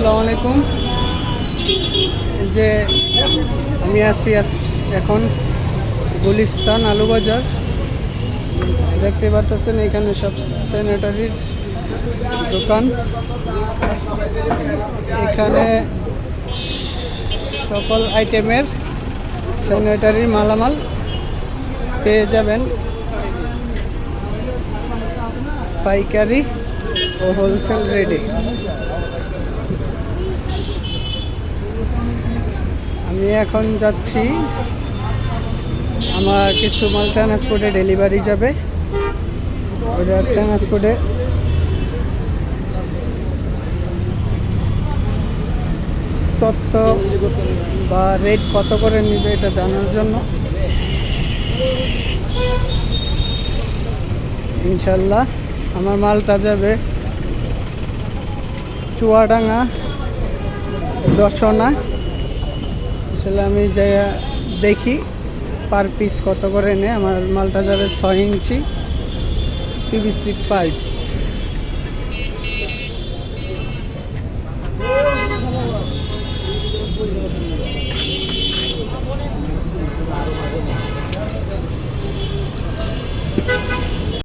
আসসালামু আলাইকুম। যে আমি আছি এখন গুলিস্তান আলু বাজার। দেখতে পাচ্ছেন এখানে সব স্যানিটারির দোকান। এখানে সকল আইটেমের স্যানিটারির মালামাল পেয়ে যাবেন। পাইকারি ও হোলসেল রেটে আমি এখন যাচ্ছি। আমার কিছু মাল ট্রান্সপোর্টে ডেলিভারি যাবে। ওটা ট্রান্সপোর্টে তত্ত্ব বা রেট কত করে নেবে এটা জানার জন্য। ইনশাল্লাহ আমার মালটা যাবে চুয়াডাঙ্গা, দর্শনা। আসলে আমি যাইয়া দেখি পার পিস কত করে নেয়? আমার মালটা যাবে ছয় ইঞ্চি পিভিসি পাইপ